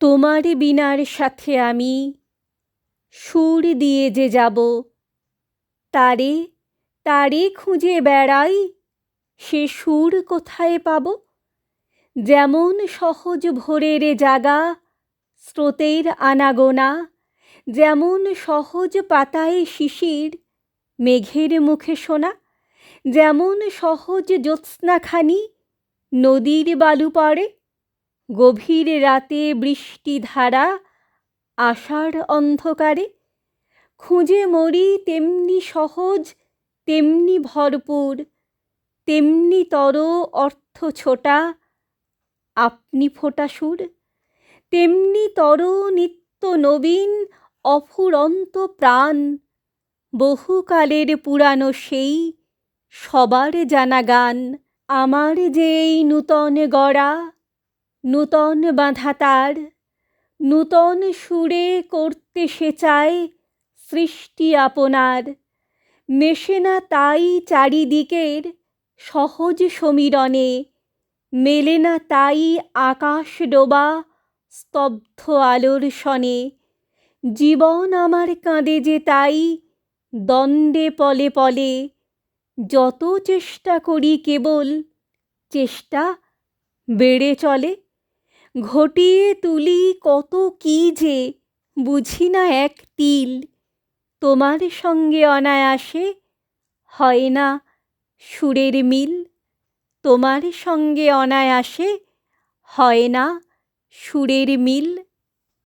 তোমার বীণার সাথে আমি সুর দিয়ে যে যাব, তারে তারে খুঁজে বেড়াই, সে সুর কোথায় পাব? যেমন সহজ ভোরের জাগা, স্রোতের আনাগোনা, যেমন সহজ পাতায় শিশির, মেঘের মুখে শোনা যেমন সহজ জ্যোৎস্নাখানি, নদীর বালু পড়ে গভীর রাতে বৃষ্টি ধারা আষাঢ় অন্ধকারে, খুঁজে মরি তেমনি সহজ, তেমনি ভরপুর, তেমনি তর অর্থ ছোটা, আপনি ফোটা সুর, তেমনি তর নিত্য নবীন, অফুরন্ত প্রাণ, বহুকালের পুরানো সেই, সবার জানা গান আমার যে এই নূতন গড়া। নূতন বাঁধা তার, নূতন সুরে করতে সে চায় সৃষ্টি আপনার। মেশে না তাই চারিদিকের সহজ সমীরণে, মেলে না তাই আকাশ ডোবা স্তব্ধ আলোর সনে। জীবন আমার কাঁদে যে তাই দ্বন্দ্বে পলে পলে, যত চেষ্টা করি কেবল চেষ্টা বেড়ে চলে। ঘটিয়ে তুলি কত কি যে, বুঝি না এক তিল। তোমার সঙ্গে অনায়াসে হয় না সুরের মিল। তোমার সঙ্গে অনায়াসে হয় না সুরের মিল।